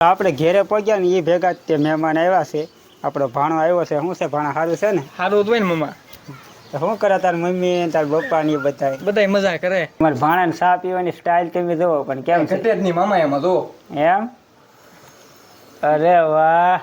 આપણે ઘેરે પહોંચ્યા ને એ ભેગા તે મહેમાન આવ્યા છે. આપણો ભાણો આવ્યો છે. શું છે? ભાણા સારું છે ને? સારું હતું ને મમ્મા? તો શું કરે તાર મમ્મી ને તાર પપ્પા ને બધા બધા મજા કરે. મારા ભાણાને ચા પીવાની સ્ટાઇલ તમે જોવો પણ કેમ છે? ઘટે જ નહીં મામા એમાં જો એમ? અરે વાહ.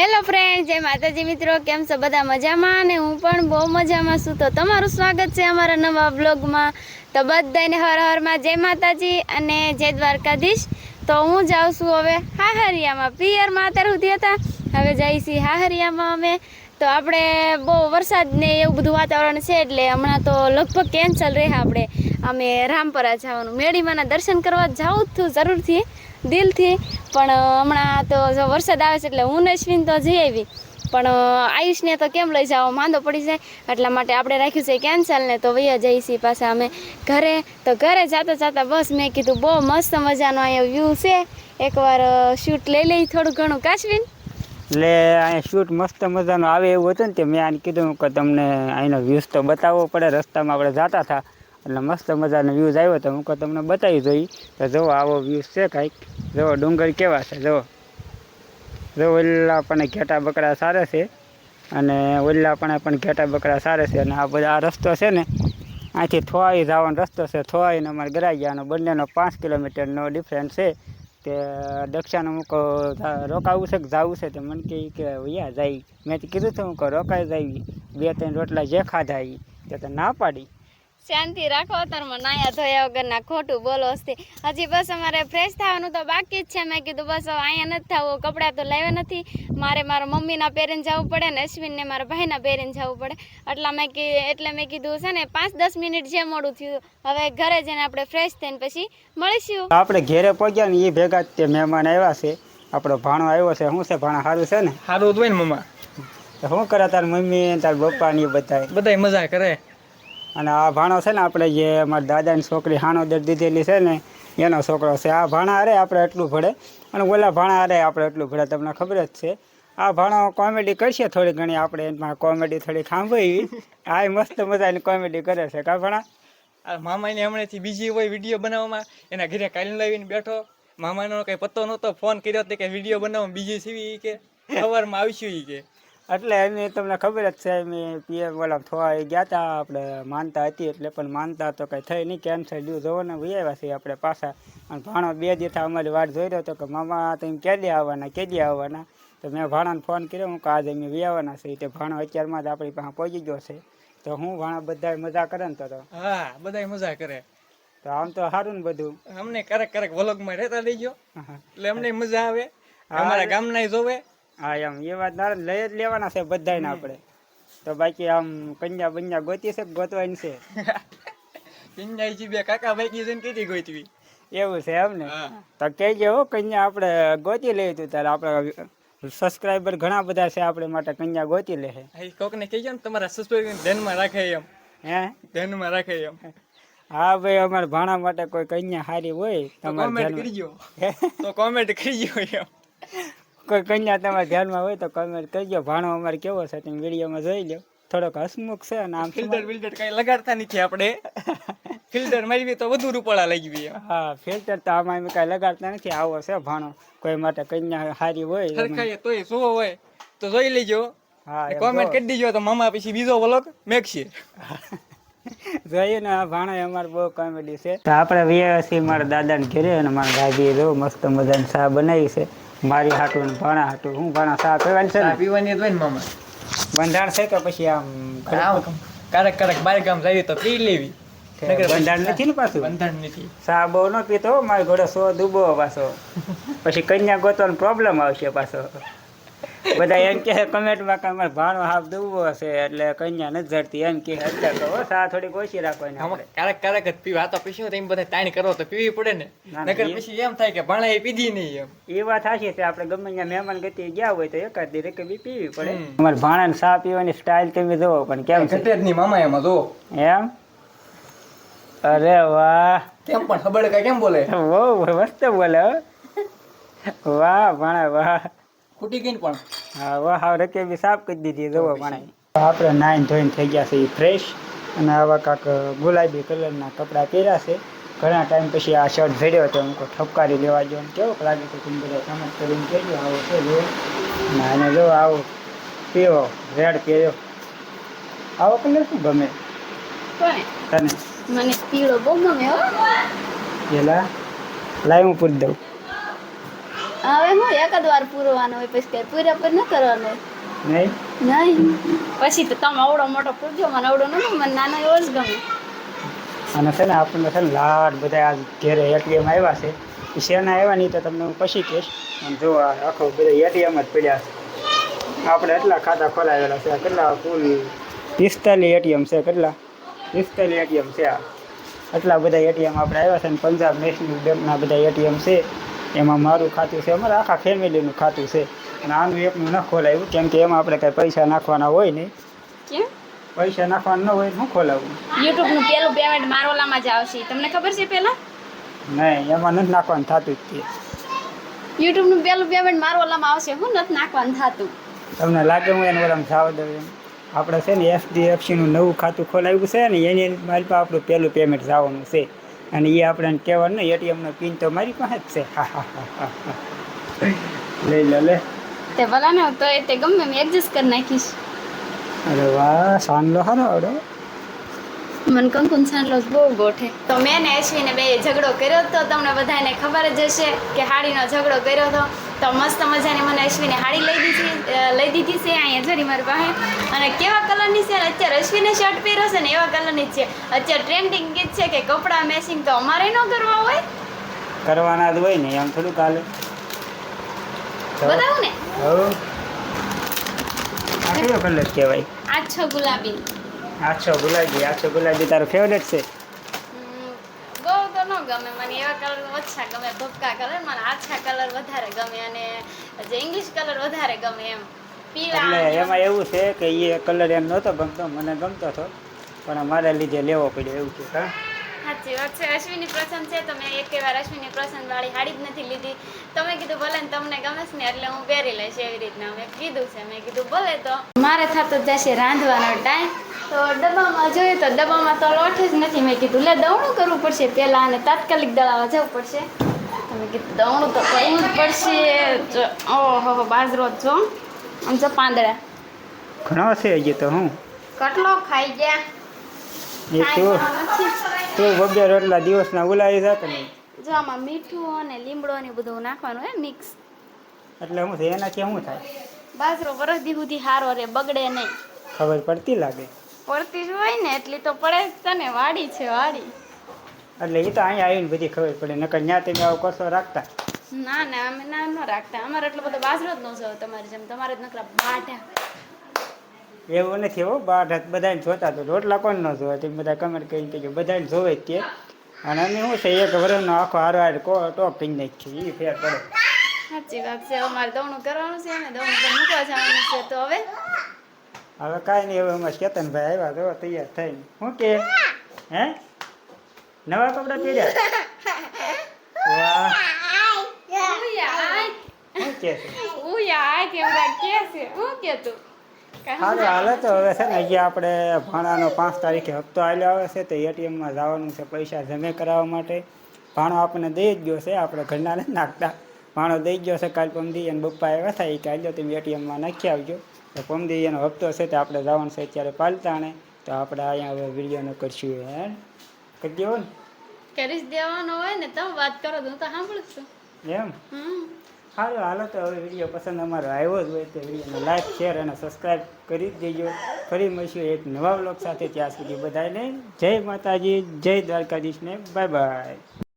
હેલો ફ્રેન્ડ જય માતાજી મિત્રો. કેમ છો બધા મજામાં? અને હું પણ બહુ મજામાં છું. તો તમારું સ્વાગત છે અમારા નવા બ્લોગમાં તો બધાને હર હરમાં જય માતાજી અને જય દ્વારકાધીશ. તો હું જાઉં છું હવે હાહરિયામાં. પિયરમાં અત્યાર સુધી હતા. હવે જઈ છીએ હાહરિયામાં અમે. તો આપણે બહુ વરસાદ ને એવું બધું વાતાવરણ છે એટલે હમણાં તો લગભગ કેન્સલ રહે આપણે. અમે રામપરા જવાનું. મેળીમાના દર્શન કરવા જાઉં જ છું જરૂરથી. દિલથી. પણ હમણાં તો જો વરસાદ આવે છે એટલે હું અશ્વિન તો જઈ આવી. પણ આયુષને તો કેમ લઈ જાઓ? માંદો પડી જાય. એટલા માટે આપણે રાખ્યું છે કેન્સલ ને તો વૈયા જઈ છીએ પાછા અમે ઘરે. તો ઘરે જાતા જાતા બસ મેં કીધું, બહુ મસ્ત મજાનો અહીંયા વ્યૂ છે. એકવાર શૂટ લઈ લઈ થોડું ઘણું. કાશવીન એટલે અહીંયા શૂટ મસ્ત મજાનું આવે એવું હતું ને તે મેં આને કીધું કે તમને અહીંનો વ્યૂઝ તો બતાવવો પડે. રસ્તામાં આપણે જતા હતા. એટલે મસ્ત મજાનો વ્યૂઝ આવ્યો તો હું તમને બતાવી જોઈ. તો જુઓ આવો વ્યૂઝ છે કાંઈક. જુઓ ડુંગર કેવા છે જુઓ જો ઓલા પણ ઘેટા બકરા સારા છે અને ઓલા પણ પણ ઘેટા બકરા સારા છે અને આ બધા આ રસ્તો છે ને અહીંથી થોવાઈ જવાનો રસ્તો છે. થોવાઈને અમારે ગરાગિયાનો બંનેનો પાંચ કિલોમીટરનો ડિફરન્સ છે. તે દક્ષાનો મૂકો રોકાવું છે કે જવું છે તો મને કહે કે યા જાય. મેં કીધું હતું હું રોકાઈ જાય બે ત્રણ રોટલા જે ખાધા એ તો ના પાડી. શાંતિ રાખો અત્યારમાં નાયા ધોયા વગરના ખોટું બોલો હસ્તી હજી બસ અમારે ફ્રેશ થવાનું તો બાકી જ છે. મેં કીધું બસ હવે અહીંયા નથી થવું કપડાં તો લાવ્યા નથી. મારે મારા મમ્મીના પહેરીને જવું પડે ને અશ્વિનને મારા ભાઈના પહેરીને જવું પડે. એટલા મેં કી એટલે મેં કીધું છે ને પાંચ દસ મિનિટ જે મોડું થયું હવે ઘરે જઈને આપણે ફ્રેશ થઈને પછી મળીશું. આપણે ઘેરે પહોંચ્યા ને એ ભેગા તે મહેમાન આવ્યા છે. આપણો ભાણો આવ્યો છે. શું છે ભાણા? સારું છે ને? સારું હતું ને મમ્મા. શું કરે તાર મમ્મી તાર પપ્પા ને બધા બધા બધાય મજા કરે. અને આ ભાણો છે ને આપણે જે મારા દાદાની છોકરી હાણો દર દીધેલી છે ને, એનો છોકરો છે. આ ભાણા હારે આપણે એટલું ભળે અને ઓલા ભાણા હારે આપણે એટલું ભળે તમને ખબર જ છે. આ ભાણો કોમેડી કરશે થોડી ઘણી, આપણે એમાં કોમેડી થોડી સાંભળી આ મસ્ત મજાની કોમેડી કરે છે, કા ભાણા? આ મામાને હમણાંથી બીજી હોય વીડિયો બનાવવામાં, એના ઘરે કાલી લાવીને બેઠો. મામાનો કંઈ પત્તો નહોતો, ફોન કર્યો તે કે વીડિયો બનાવવા બીજી સીવી કે, સવારમાં આવશું કે. એટલે એમ તમને ખબર જ છે એમ પીએમ ઓલા થોડા ગયા હતા આપણે માનતા હતી એટલે પણ માનતા તો કંઈ થઈ નહીં કેન્સલ ડ્યુ જોવો ને ભાઈ આવ્યા છીએ આપણે પાછા. અને ભાણો બે દિવસ અમારી વાટ જોઈ રહ્યો હતો કે મામા તમે ક્યારે આવવાના ક્યારે આવવાના. તો મેં ભાણાને ફોન કર્યો હું કે આજે અમે વ્યાવાના છે છીએ. તે ભાણો અત્યારમાં જ આપણી પાસે પહોંચી ગયો છે. તો હું ભાણા બધા મજા કરે ને તો હા બધા મજા કરે. તો આમ તો સારું ને બધું. અમને ક્યારેક ક્યારેક વલોગમાં રહેતા દેજો. એટલે અમને મજા આવે. અમારા ગામના જોવે. હા એમ. એ વાત ના લઈ જ લેવાના છે બધાને આપણે. તો બાકી આમ કન્યા બન્યા ગોતી છે ગોતવાની છે? પિંજાઈજી બે કાકા ભાઈ જઈને કીધી ગોતવી. એવું છે એમ ને? તો કહેજે હો કન્યા આપણે ગોતી લઈએ તું તારે. આપણે સબસ્ક્રાઇબર ઘણા બધા છે આપણે માટે કન્યા ગોતી લે છે. કોક ને કહેજો ને તમારા સબસ્ક્રાઇબર ધ્યાનમાં રાખે એમ. હે? ધ્યાનમાં રાખે એમ. હા ભાઈ અમારા ભાણા માટે કોઈ કન્યા સારી હોય તો તમારા કોમેન્ટ કરજો. તો કોમેન્ટ કરજો એમ. કોઈ કન્યા તમારા ધ્યાનમાં હોય તો કમેન્ટ કરજો. ભાણો અમારે કેવો છે તમે વિડીયોમાં જોઈ લો થોડોક હસમુખ છે અને આમ ફિલ્ટર બિલ્ટર કઈ લગાડતા નથી આપણે. ફિલ્ટર મારી તો વધુ રૂપાળા લઈ ગઈ હા ફિલ્ટર તો આમાં અમે કાંઈ લગાડતા નથી. આવો છે ભાણો. કોઈ માટે કન્યા સારી હોય. સરખાઈએ તોય શું હોય તો જોઈ લેજો. હા કોમેન્ટ કરી દેજો તો મામા પછી બીજો વ્લોગ મેકશે. જોઈએ ને આ ભાણા અમારે બહુ કોમેડી છે. તો આપણે વ્યવસ્થિત મારા દાદાને ઘેરે અને મારા દાદીએ જો મસ્ત મજાની ચા બનાવી છે. મારી હાટું ભાણા હાટું. હું ભાણા સા પીવાની છે ને? પીવાની હોય ને મામા. બંધાણ છે કે પછી આમ કારક કારક બાર ગામ જઈએ તો પી લેવી. બંધાણ નથી ને પાછું? બંધાણ નથી. સા બહુ ન પીતો હો, મારો ઘોડો સો દુબો પાછો. પછી કન્યા ગોતવાનો પ્રોબ્લેમ આવશે પાછો. બધા એમ કે કમેન્ટમાં કે અમારે ભાણો હાફ દુબો છે એટલે કન્યા નથી જડતી. એમ કે અત્યારે તો સા થોડીક ઓછી રાખો આપણે. ક્યારેક ક્યારેક જ પીવા તો પીશું તો એમ બધા તાણ કરો તો પીવી પડે ને. નકર પછી એમ થાય કે ભણા એ પીધી નહીં એમ. એ વાત સાચી છે આપણે ગમે ત્યાં મહેમાન ગતિ ગયા હોય તો એકાદ દી રકે બી પીવી પડે. અમારે ભાણાને સા પીવાની સ્ટાઇલ તમે જોવો પણ કેમ ઘટે જ નહીં મામા એમાં જો એમ? અરે વાહ. કેમ પણ ખબર કે કેમ બોલે? બહુ મસ્ત બોલે વાહ ભાણા વાહ. ખૂટી ગઈ ને પણ. હા વાહ હાવ રકે બી સાફ કરી દીધી જોવો પાણી. આપણે નાઈન ધોઈને થઈ ગયા છે એ ફ્રેશ અને આવા કાંક ગુલાબી કલરના કપડાં પહેર્યા છે. ઘણા ટાઈમ પછી આ શર્ટ ભેડ્યો તો હું ઠપકારી લેવા ગયો. કેવો લાગે તો તમે બધા સમજ કરીને કહેજો. આવો છે જો અને જો આવો પીવો રેડ પહેર્યો. આવો કલર શું ગમે? તને. મને પીળો બહુ ગમે હો. પેલા લાઈવ હું પૂરી દઉં. હવે હું એકાદ વાર પૂરવાનો હોય પછી કઈ પૂરા પર ન કરવાનો હોય. નહીં? નહીં. પછી તો તમે અવડો મોટો પૂરજો મને અવડો ન મને નાનો એવો જ ગમે. અને છે ને આપણને છે ને લાડ બધા આ ઘેરે એટીએમ આવ્યા છે. એ શેના આવ્યા નહીં તો તમને હું પછી કહીશ. અને જો આ આખો બધા એટીએમ જ પડ્યા છે. આપણે એટલા ખાતા ખોલાવેલા છે. કેટલા કુલ પિસ્તાલીસ એટીએમ છે કેટલા? પિસ્તાલીસ એટીએમ છે આ. એટલા બધા એટીએમ આપણે આવ્યા છે ને પંજાબ નેશનલ બેંકના બધા એટીએમ છે. એમાં મારું ખાતું છે અમારા આખા ફેમિલીનું ખાતું છે. અને આનું એકનું ન ખોલાવ્યું કેમ કે એમાં આપણે કાંઈ પૈસા નાખવાના હોય નહીં. કેમ? પૈસા નાખવાના ન હોય હું શું ખોલાવવું યુટ્યુબનું પેલું પેમેન્ટ મારોલામાં જ આવશે. તમને ખબર છે પેલા? નહીં એમાં નથી નાખવાનું થતું જ તે. યુટ્યુબનું પેલું પેમેન્ટ મારોલામાં આવશે. હું નથી નાખવાનું થતું. તમને લાગે હું એને ઓલામાં જાવ દઉં એમ. આપણે છે ને એફડીએફસીનું નવું ખાતું ખોલાવ્યું છે ને એની મારી પાસે આપણું પહેલું પેમેન્ટ જવાનું છે. અને એ આપણે કહેવાનું એટીએમનો પિન તો મારી પાસે જ છે. લઈ લે લે. તે ભલા ને તો એ તે ગમે મેં એડજસ્ટ કરી નાખીશ. અરે વાહ સાંડલો હારો આવડો. મને કંકુન સાંડલો બહુ ગોઠે. તો મેં ને અશ્વિને બે ઝઘડો કર્યો તો તમને બધાને ખબર જ હશે કે હાડીનો ઝઘડો કર્યો હતો તો મસ્ત મજાની મને અશ્વિને હાડી લઈ દીધી લઈ દીધી છે અહીંયા જરી મારી પાસે. અને કેવા કલરની છે? અત્યારે અશ્વિને શર્ટ પહેરો છે ને એવા કલરની જ છે. અત્યારે ટ્રેન્ડિંગ ગીત છે કે કપડાં મેચિંગ તો અમારે ન કરવા હોય? કરવાના જ હોય ને એમ થોડું કાલે. બતાવું ને. આ કયો કલર કહેવાય? આછો ગુલાબી. આછો ગુલાબી આછો ગુલાબી તારો ફેવરેટ છે? ન ગમે. મને એવા કલર ઓછા ગમે ભપકા કલર મને આછા કલર વધારે ગમે અને જે ઇંગ્લિશ કલર વધારે ગમે એમ. પીળા એટલે એમાં એવું છે કે એ કલર એમ નહોતો ગમતો મને ગમતો હતો. પણ મારા લીધે લેવો પડ્યો એવું છે હા. સાચી વાત છે. અશ્વિની પ્રસંગ છે તો મેં એક વાર અશ્વિની પ્રસંગ વાળી હાડી જ નથી લીધી. તમે કીધું ભલે ને તમને ગમે છે ને એટલે હું પહેરી લઈશ એવી રીતના મેં કીધું છે. મેં કીધું ભલે તો. મારે થતો જ જશે રાંધવાનો ટાઈમ તો ડબ્બામાં જોઈએ તો ડબ્બામાં તો લોટ જ નથી. મેં કીધું લે દવણું કરવું પડશે પહેલાં અને તાત્કાલિક દળાવા જવું પડશે. તમે મેં કીધું દવણું તો કરવું જ પડશે. ઓહો બાજરો જ જો. આમ જો પાંદડા. ઘણા છે હજી તો હું. કટલો ખાઈ ગયા? એ તો તો બબ્બે રોટલા દિવસના ઉલાવી જાત ને. જો આમાં મીઠું અને લીમડો ને બધું નાખવાનું હે મિક્સ એટલે હું થાય એનાથી શું થાય? બાજરો વરસદી સુધી હારો રે બગડે નહીં. ખબર પડતી લાગે. પડતી જ હોય ને એટલી તો પડે જ તને વાડી છે વાડી. એટલે એ તો અહીંયા આવીને બધી ખબર પડે નકર ન્યા તમે આવો કરશો રાખતા. ના ના અમે ના ન રાખતા. અમારે એટલો બધો બાજરો જ ન જોયો તમારે જેમ. તમારે જ નકરા બાઢા. એવું નથી હો હાથ બધાને જોતા તો રોટલા કોણ ન જોવે? તે બધા કમેન્ટ કરીને કહેજો બધાને જોવે જ તે. અને અમે શું છે એક વર્ષનો આખો હારો હાર કો ટોપ કરી નાખીએ એ ફેર પડે. સાચી વાત છે અમારે દોણું કરવાનું છે ને દોણું પર મૂકવા જવાનું છે તો હવે? હવે કાંઈ નહીં હવે અમારે કેતનભાઈ આવ્યા તો તૈયાર થઈને. શું કે? હે? નવા કપડાં પહેર્યા? વાહ. શું કે છે? ઉયા કેમ કે છે? હું કે તું? સારું હાલે તો હવે છે ને અહીંયા આપણે ભાણાનો પાંચ તારીખે હપ્તો આવ્યો આવે છે તો એટીએમમાં જવાનું છે પૈસા જમે કરાવવા માટે. ભાણો આપણને દઈ જ ગયો છે આપણે ઘરના નથી નાખતા. ભાણો દઈ ગયો છે કાલ પમદી અને બપ્પા આવ્યા થાય કે આજો તમે એટીએમમાં નાખી આવજો. તો પમદી એનો હપ્તો છે તો આપણે જવાનું છે અત્યારે પાલતાણે. તો આપણે અહીંયા હવે વિડીયોનો કરશું હે? કરી દેવો ને? કરીશ દેવાનો હોય ને તમે વાત કરો તો સાંભળું છું. એમ? હમ. સારું, હાલો તો હવે વીડિયો પસંદ અમારો આવ્યો જ હોય તો વિડીયોને લાઈક શેર અને સબસ્ક્રાઈબ કરી જ દેજો. ફરી મળીશું એક નવા બ્લોગ સાથે ત્યાં સુધી બધાને જય માતાજી, જય દ્વારકાધીશને બાય બાય